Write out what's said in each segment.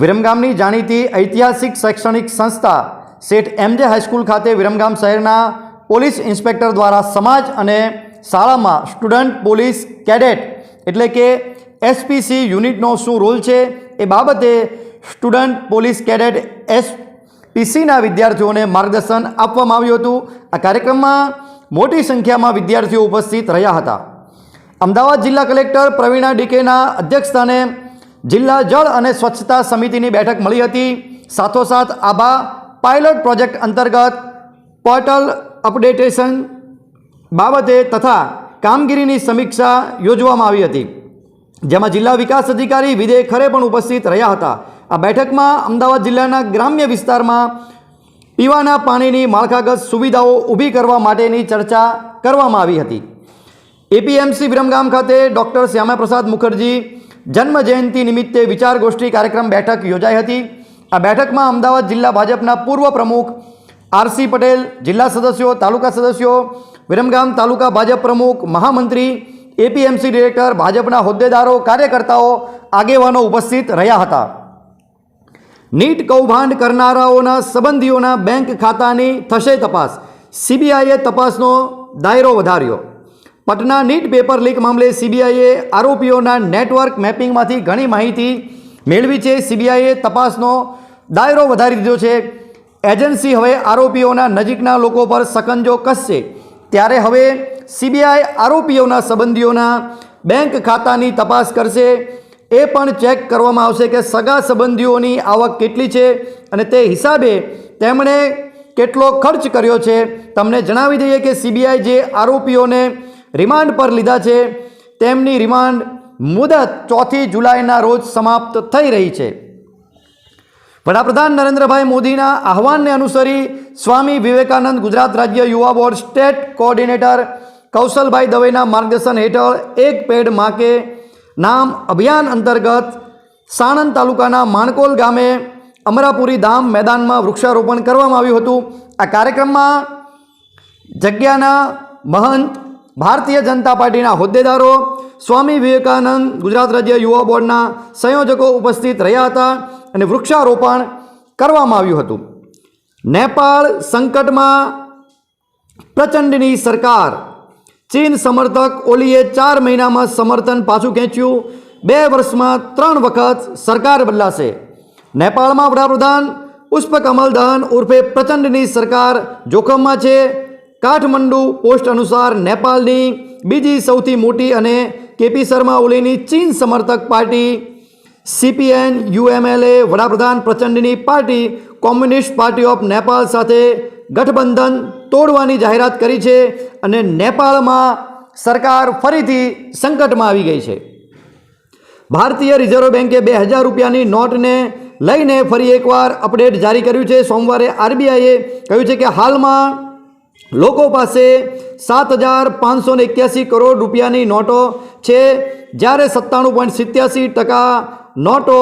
વિરમગામની જાણીતી ઐતિહાસિક શૈક્ષણિક સંસ્થા શેઠ એમજે હાઈસ્કૂલ ખાતે વિરમગામ શહેરના પોલીસ ઇન્સ્પેક્ટર દ્વારા સમાજ અને શાળામાં સ્ટુડન્ટ પોલીસ કેડેટ એટલે કે એસપીસી યુનિટનો શું રોલ છે એ બાબતે સ્ટુડન્ટ પોલીસ કેડેટ એસપીસીના વિદ્યાર્થીઓને માર્ગદર્શન આપવામાં આવ્યું હતું. આ કાર્યક્રમમાં મોટી સંખ્યામાં વિદ્યાર્થીઓ ઉપસ્થિત રહ્યા હતા. અમદાવાદ જિલ્લા કલેક્ટર પ્રવીણા ડીકેના અધ્યક્ષસ્થાને જિલ્લા જળ અને સ્વચ્છતા સમિતિની બેઠક મળી હતી. સાથોસાથ આભા પાયલોટ પ્રોજેક્ટ અંતર્ગત પોર્ટલ અપડેટેશન બાબતે તથા કામગીરીની સમીક્ષા યોજવામાં આવી હતી. જેમાં જિલ્લા વિકાસ અધિકારી વિજય ખરે પણ ઉપસ્થિત રહ્યા હતા. આ બેઠકમાં અમદાવાદ જિલ્લાના ગ્રામ્ય વિસ્તારમાં પીવાના પાણીની માળખાગત સુવિધાઓ ઊભી કરવા માટેની ચર્ચા કરવામાં આવી હતી. એપીએમસી વિરમગામ ખાતે ડૉક્ટર શ્યામાપ્રસાદ મુખર્જી જન્મ જયંતિ નિમિત્તે વિચાર ગોષ્ઠી કાર્યક્રમ બેઠક યોજાઈ હતી. આ બેઠકમાં અમદાવાદ જિલ્લા ભાજપના પૂર્વ પ્રમુખ આરસી પટેલ, જિલ્લા સદસ્યો, તાલુકા સદસ્યો, વિરમગામ તાલુકા ભાજપ પ્રમુખ, મહામંત્રી, એપીએમસી ડિરેક્ટર, ભાજપના હોદ્દેદારો, કાર્યકર્તાઓ, આગેવાનો ઉપસ્થિત રહ્યા હતા. નીટ કૌભાંડ કરનારાઓના સંબંધીઓના બેંક ખાતાની થશે તપાસ. સીબીઆઈએ તપાસનો દાયરો વધાર્યો. પટના નીટ પેપર લીક મામલે સીબીઆઈએ આરોપીઓના નેટવર્ક મેપિંગમાંથી ઘણી માહિતી મેળવી છે. સીબીઆઈએ તપાસનો દાયરો વધારી દીધો છે. એજન્સી હવે આરોપીઓના નજીકના લોકો પર સકંજો કસશે. ત્યારે હવે સીબીઆઈ આરોપીઓના સંબંધીઓના બેંક ખાતાની તપાસ કરશે. એ પણ ચેક કરવામાં આવશે કે સગા સંબંધીઓની આવક કેટલી છે અને તે હિસાબે તેમણે કેટલો ખર્ચ કર્યો છે. તમને જણાવી દઈએ કે સીબીઆઈ જે આરોપીઓને રિમાન્ડ પર લીધા છે. તેમની રિમાન્ડ મુદત ચોથી જુલાઈના રોજ સમાપ્ત થઈ રહી છે. વડાપ્રધાન નરેન્દ્રભાઈ મોદીના આહવાનને અનુસરી સ્વામી વિવેકાનંદ ગુજરાત રાજ્ય યુવા બોર્ડ સ્ટેટ કોઓર્ડિનેટર કૌશલભાઈ દવેના માર્ગદર્શન હેઠળ એક પેડ માકે નામ અભિયાન અંતર્ગત સાણંદ તાલુકાના માણકોલ ગામે અમરાપુરી ધામ મેદાનમાં વૃક્ષારોપણ કરવામાં આવ્યું હતું. આ કાર્યક્રમમાં જગ્યાના મહંત ભારતીય જનતા પાર્ટીના હોદ્દેદારો, સ્વામી વિવેકાનંદ ગુજરાત રાજ્ય યુવા બોર્ડના સંયોજકો ઉપસ્થિત રહ્યા હતા અને વૃક્ષારોપણ કરવામાં આવ્યું હતું. નેપાળ સંકટમાં પ્રચંડની સરકાર. ચીન સમર્થક ઓલીએ ચાર મહિનામાં સમર્થન પાછું ખેંચ્યું. બે વર્ષમાં ત્રણ વખત સરકાર બદલાશે. નેપાળમાં વડાપ્રધાન પુષ્પકમલ દહન ઉર્ફે પ્રચંડની સરકાર જોખમમાં છે. કાઠમંડુ પોસ્ટ અનુસાર નેપાળની બીજી સૌથી મોટી અને કેપી શર્મા ઓલીની ચીન સમર્થક પાર્ટી, સીપીએન, યુએમએલએ, વડાપ્રધાન પ્રચંડની party, communist party of Nepal સાથે ગઠબંધન તોડવાની જાહેરાત કરી છે અને નેપાળમાં સરકાર ફરીથી સંકટમાં આવી ગઈ છે. ભારતીય રિઝર્વ બેન્કે બે હજાર રૂપિયાની નોટને લઈને ફરી એકવાર અપડેટ જારી કર્યું છે. સોમવારે આરબીઆઈએ કહ્યું છે કે હાલમાં લોકો પાસે સાત હજાર પાંચસો ને એક્યાસી કરોડ રૂપિયાની નોટો છે. જ્યારે સત્તાણું પોઈન્ટ સિત્યાસી ટકા નોટો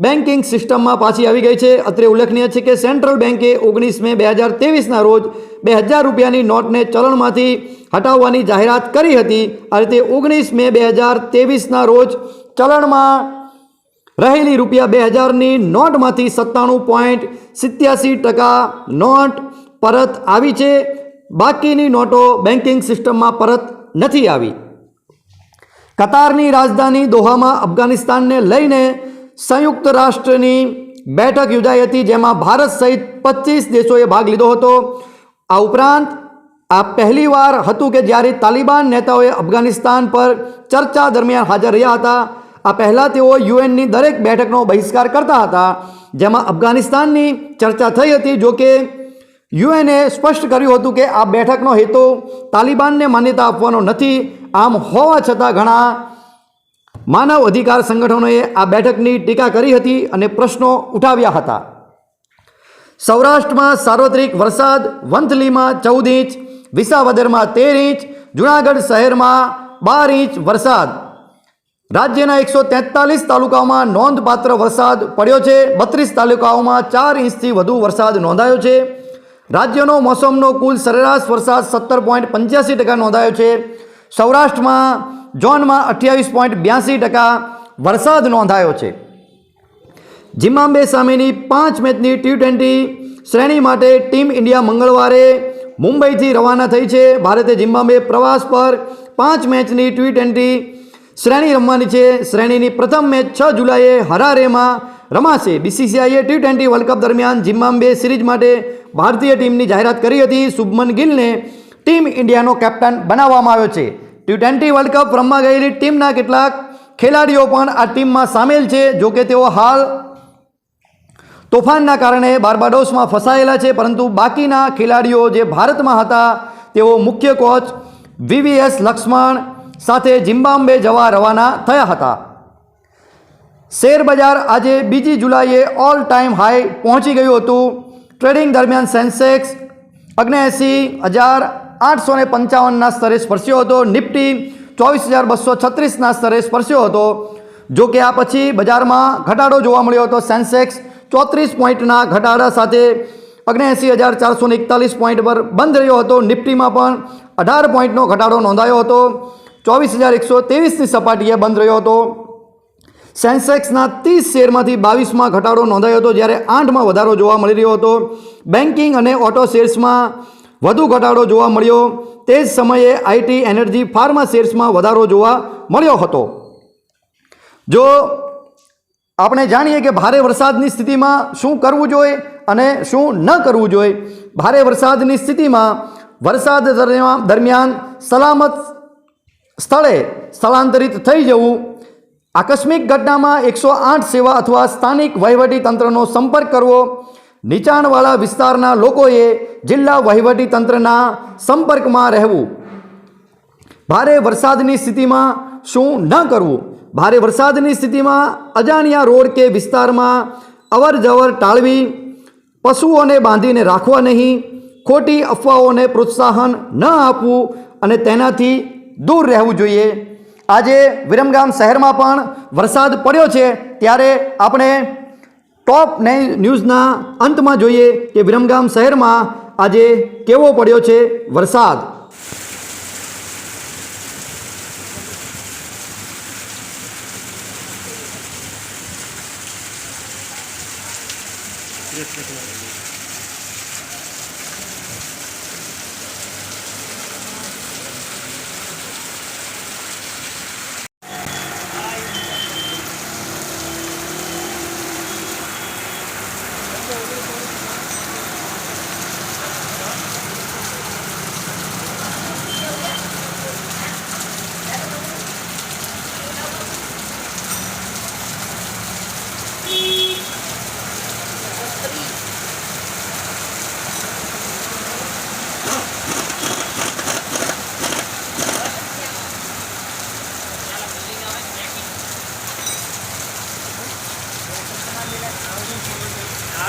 બેન્કિંગ સિસ્ટમમાં પાછી આવી ગઈ છે. અત્રે ઉલ્લેખનીય છે કે સેન્ટ્રલ બેન્કે ઓગણીસ મે બે હજાર તેવીસના રોજ બે હજાર રૂપિયાની નોટને ચલણમાંથી હટાવવાની જાહેરાત કરી હતી. આ રીતે ઓગણીસ મે બે હજાર તેવીસના રોજ ચલણમાં રહેલી રૂપિયા બે હજારની નોટમાંથી સત્તાણું પોઈન્ટ સિત્યાસી ટકા નોટ પરત આવી છે. બાકીની નોટો બેન્કિંગ સિસ્ટમમાં પરત નથી આવી. કતારની રાજધાની દોહામાં અફઘાનિસ્તાનને લઈને સંયુક્ત રાષ્ટ્રની બેઠક યોજાઈ હતી, જેમાં ભારત સહિત પચીસ દેશોએ ભાગ લીધો હતો. આ ઉપરાંત, આ પહેલીવાર હતું કે જ્યારે તાલિબાન નેતાઓએ અફઘાનિસ્તાન પર ચર્ચા દરમિયાન હાજર રહ્યા હતા, આ પહેલાં તેઓ યુએનની દરેક બેઠકનો બહિષ્કાર કરતા હતા, જેમાં અફઘાનિસ્તાનની ચર્ચા થઈ હતી જો કે યુએનએ સ્પષ્ટ કર્યું હતું કે આ બેઠકનો હેતુ તાલિબાનને માન્યતા આપવાનો નથી. આમ હોવા છતાં ઘણા માનવ અધિકાર સંગઠનોએ આ બેઠકની ટીકા કરી હતી અને પ્રશ્નો ઉઠાવ્યા હતા. સૌરાષ્ટ્રમાં સાર્વત્રિક વરસાદ, વંથલીમાં ચૌદ ઇંચ, વિસાવદરમાં તેર ઇંચ, જૂનાગઢ શહેરમાં બાર ઇંચ વરસાદ. રાજ્યના એકસો તેતાલીસ તાલુકાઓમાં નોંધપાત્ર વરસાદ પડ્યો છે. બત્રીસ તાલુકાઓમાં ચાર ઇંચથી વધુ વરસાદ નોંધાયો છે. રાજ્યનો મોસમનો કુલ સરેરાશ વરસાદ સત્તર પોઈન્ટ પંચ્યાસી ટકા નોંધાયો છે. સૌરાષ્ટ્રમાં ઝોનમાં અઠ્યાવીસ પોઈન્ટ બ્યાસી ટકા વરસાદ નોંધાયો છે. ઝિમ્બાબ્વે સામેની પાંચ મેચની ટી ટ્વેન્ટી શ્રેણી માટે ટીમ ઇન્ડિયા મંગળવારે મુંબઈથી રવાના થઈ છે. ભારતે જિમ્બાબ્વે પ્રવાસ પર પાંચ મેચની ટી ટ્વેન્ટી શ્રેણી રમવાની છે. શ્રેણીની પ્રથમ મેચ છ જુલાઈએ હરારેમાં રમાશે. બીસીસીઆઈએ ટી ટ્વેન્ટી વર્લ્ડ કપ દરમિયાન ઝિમ્બાબ્વે સિરીઝ માટે ભારતીય ટીમની જાહેરાત કરી હતી. શુભમન ગિલને ટીમ ઇન્ડિયાનો કેપ્ટન બનાવવામાં આવ્યો છે. ટી ટ્વેન્ટી વર્લ્ડ કપ રમવા ગયેલી ટીમના કેટલાક ખેલાડીઓ પણ આ ટીમમાં સામેલ છે. જોકે તેઓ હાલ તોફાનના કારણે બાર્બાડોસમાં ફસાયેલા છે. પરંતુ બાકીના ખેલાડીઓ જે ભારતમાં હતા, તેઓ મુખ્ય કોચ વીવીએસ લક્ષ્મણ સાથે ઝિમ્બાબ્વે જવા રવાના થયા હતા. શેર બજાર આજે બીજી જુલાઈએ ઓલ ટાઈમ હાઈ પહોંચી ગયું હતું. ટ્રેડિંગ દરમિયાન સેન્સેક્સ અગ્નેએંસી હજાર આઠસો ને પંચાવનના સ્તરે સ્પર્શ્યો હતો. નિફ્ટી ચોવીસ હજાર બસો છત્રીસના સ્તરે સ્પર્શ્યો હતો. જો કે આ પછી બજારમાં ઘટાડો જોવા મળ્યો હતો. સેન્સેક્સ ચોત્રીસ પોઈન્ટના ઘટાડા સાથે અગ્નેએંસી હજાર ચારસો ને એકતાલીસ પોઈન્ટ પર બંધ રહ્યો હતો. નિફ્ટીમાં પણ અઢાર પોઈન્ટનો ઘટાડો નોંધાયો હતો. ચોવીસ હજાર એકસો ત્રેવીસની સપાટીએ બંધ રહ્યો હતો. સેન્સેક્સના ત્રીસ શેરમાંથી બાવીસમાં ઘટાડો નોંધાયો હતો, જ્યારે આઠમાં વધારો જોવા મળી રહ્યો હતો. બેન્કિંગ અને ઓટો શેર્સમાં વધુ ઘટાડો જોવા મળ્યો. તે જ સમયે આઈટી એનર્જી, ફાર્મા શેર્સમાં વધારો જોવા મળ્યો હતો. જો આપણે જાણીએ કે ભારે વરસાદની સ્થિતિમાં શું કરવું જોઈએ અને શું ન કરવું જોઈએ, ભારે વરસાદની સ્થિતિમાં વરસાદ દરમિયાન સલામત સ્થળે સ્થળાંતરિત થઈ જવું આકસ્મિક ઘટનામાં એકસો આઠ સેવા અથવા સ્થાનિક વહીવટી તંત્રનો સંપર્ક કરવો, નીચાણવાળા વિસ્તારના લોકોએ જિલ્લા વહીવટી તંત્રના સંપર્કમાં રહેવું. ભારે વરસાદની સ્થિતિમાં શું ન કરવું? ભારે વરસાદની સ્થિતિમાં અજાણ્યા રોડ કે વિસ્તારમાં અવર જવર ટાળવી, પશુઓને બાંધીને રાખવા નહીં, ખોટી અફવાઓને પ્રોત્સાહન ન આપવું અને તેનાથી દૂર રહેવું જોઈએ. આજે વિરમગામ શહેરમાં પણ વરસાદ પડ્યો છે, ત્યારે આપણે ટોપ ન્યૂઝના અંતમાં જોઈએ કે વિરમગામ શહેરમાં આજે કેવો પડ્યો છે વરસાદ.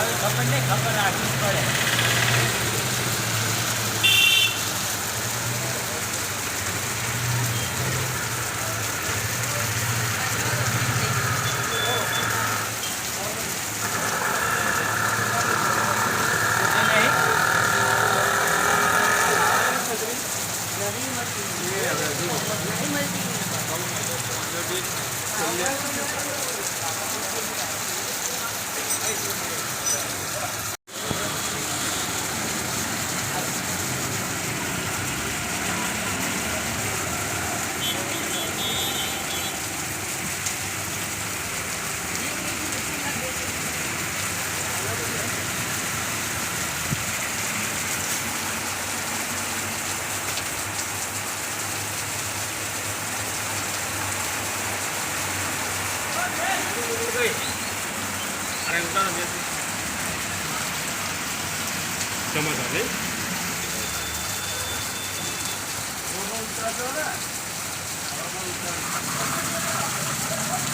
હવે ખબર નહીં ખબર રાખવી પડે. weh ada yang utara biasa sama kali Kalau mau utara, kalau mau utara.